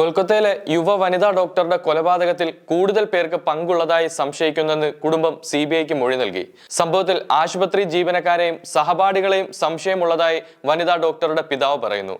കൊൽക്കത്തയിലെ യുവ വനിതാ ഡോക്ടറുടെ കൊലപാതകത്തിൽ കൂടുതൽ പേർക്ക് പങ്കുള്ളതായി സംശയിക്കുന്നെന്ന് കുടുംബം സി ബി ഐക്ക് മൊഴി നൽകി. സംഭവത്തിൽ ആശുപത്രി ജീവനക്കാരെയും സഹപാഠികളെയും സംശയമുള്ളതായി വനിതാ ഡോക്ടറുടെ പിതാവ് പറയുന്നു.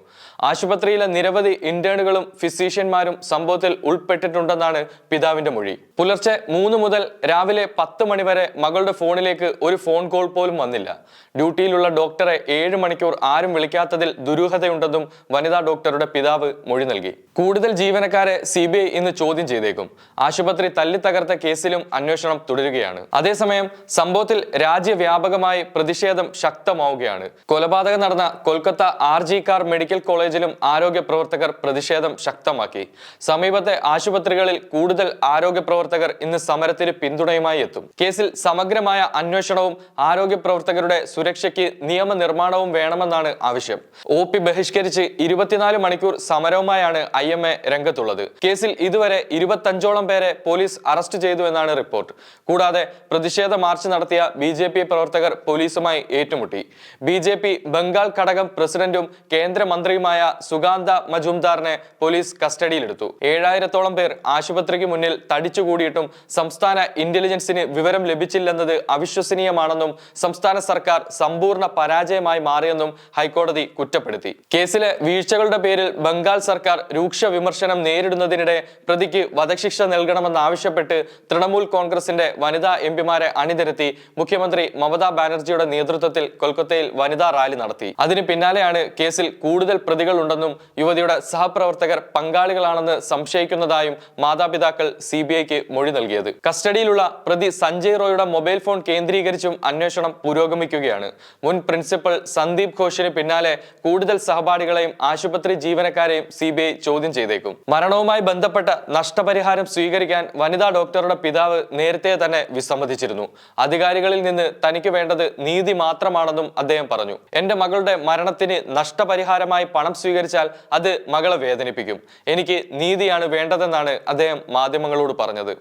ആശുപത്രിയിലെ നിരവധി ഇന്റേണുകളും ഫിസീഷ്യന്മാരും സംഭവത്തിൽ ഉൾപ്പെട്ടിട്ടുണ്ടെന്നാണ് പിതാവിന്റെ മൊഴി. പുലർച്ചെ മൂന്ന് മുതൽ രാവിലെ പത്ത് മണിവരെ മകളുടെ ഫോണിലേക്ക് ഒരു ഫോൺ കോൾ പോലും വന്നില്ല. ഡ്യൂട്ടിയിലുള്ള ഡോക്ടറെ ഏഴ് മണിക്കൂർ ആരും വിളിക്കാത്തതിൽ ദുരൂഹതയുണ്ടെന്നും വനിതാ ഡോക്ടറുടെ പിതാവ് മൊഴി നൽകി. കൂടുതൽ ജീവനക്കാരെ സി ബി ഐ ഇന്ന് ചോദ്യം ചെയ്തേക്കും. ആശുപത്രി തല്ലിത്തകർത്ത കേസിലും അന്വേഷണം തുടരുകയാണ്. അതേസമയം സംഭവത്തിൽ രാജ്യവ്യാപകമായി പ്രതിഷേധം ശക്തമാവുകയാണ്. കൊലപാതകം നടന്ന Kolkata R G Kar medical കോളേജിലും ആരോഗ്യ പ്രവർത്തകർ പ്രതിഷേധം ശക്തമാക്കി. സമീപത്തെ ആശുപത്രികളിൽ കൂടുതൽ ആരോഗ്യ പ്രവർത്തകർ ഇന്ന് സമരത്തിന് പിന്തുണയുമായി എത്തും. കേസിൽ സമഗ്രമായ അന്വേഷണവും ആരോഗ്യ പ്രവർത്തകരുടെ സുരക്ഷയ്ക്ക് നിയമനിർമ്മാണവും വേണമെന്നാണ് ആവശ്യം. ഒ പി ബഹിഷ്കരിച്ച് ഇരുപത്തിനാല് മണിക്കൂർ സമരവുമായാണ് ഐ എം എ രംഗത്തുള്ളത്. കേസിൽ ഇതുവരെ ഇരുപത്തഞ്ചോളം പേരെ പോലീസ് അറസ്റ്റ് ചെയ്തു എന്നാണ് റിപ്പോർട്ട്. കൂടാതെ പ്രതിഷേധ മാർച്ച് നടത്തിയ ബി ജെ പി പ്രവർത്തകർ പോലീസുമായി ഏറ്റുമുട്ടി. ബി ജെ പി ബംഗാൾ ഘടകം പ്രസിഡന്റും കേന്ദ്രമന്ത്രിയുമായ സുഗാന്ത മജുംദാറിനെ പോലീസ് കസ്റ്റഡിയിലെടുത്തു. ഏഴായിരത്തോളം പേർ ആശുപത്രിക്ക് മുന്നിൽ തടിച്ചുകൂടിയിട്ടും സംസ്ഥാന ഇന്റലിജൻസിന് വിവരം ലഭിച്ചില്ലെന്നത് അവിശ്വസനീയമാണെന്നും സംസ്ഥാന സർക്കാർ സമ്പൂർണ പരാജയമായി മാറിയെന്നും ഹൈക്കോടതി കുറ്റപ്പെടുത്തി. കേസിലെ വീഴ്ചകളുടെ പേരിൽ ബംഗാൾ സർക്കാർ രൂക്ഷ വിമർശനം നേരിടുന്നതിനിടെ പ്രതിക്ക് വധശിക്ഷ നൽകണമെന്നാവശ്യപ്പെട്ട് തൃണമൂൽ കോൺഗ്രസിന്റെ വനിതാ എംപിമാരെ അണിനിരത്തി മുഖ്യമന്ത്രി മമതാ ബാനർജിയുടെ നേതൃത്വത്തിൽ കൊൽക്കത്തയിൽ വനിതാ റാലി നടത്തി. അതിന് പിന്നാലെയാണ് കേസിൽ കൂടുതൽ പ്രതികൾ ഉണ്ടെന്നും യുവതിയുടെ സഹപ്രവർത്തകർ പങ്കാളികളാണെന്ന് സംശയിക്കുന്നതായും മാതാപിതാക്കൾ സി ബി ഐക്ക് മൊഴി നൽകിയത്. കസ്റ്റഡിയിലുള്ള പ്രതി സഞ്ജയ് റോയുടെ മൊബൈൽ ഫോൺ കേന്ദ്രീകരിച്ചും അന്വേഷണം പുരോഗമിക്കുകയാണ്. മുൻ പ്രിൻസിപ്പൽ സന്ദീപ് ഘോഷിന് പിന്നാലെ കൂടുതൽ സഹപാഠികളെയും ആശുപത്രി ജീവനക്കാരെയും സി ചോദ്യം ചെയ്തേക്കും. മരണവുമായി ബന്ധപ്പെട്ട നഷ്ടപരിഹാരം സ്വീകരിക്കാൻ വനിതാ ഡോക്ടറുടെ പിതാവ് നേരത്തെ തന്നെ വിസമ്മതിച്ചിരുന്നു. അധികാരികളിൽ നിന്ന് തനിക്ക് വേണ്ടത് നീതി മാത്രമാണെന്നും അദ്ദേഹം പറഞ്ഞു. എന്റെ മകളുടെ മരണത്തിന് നഷ്ടപരിഹാരമായി പണം സ്വീകരിച്ചാൽ അത് മകളെ വേദനിപ്പിക്കും. എനിക്ക് നീതിയാണ് വേണ്ടതെന്നാണ് അദ്ദേഹം മാധ്യമങ്ങളോട് പറഞ്ഞത്.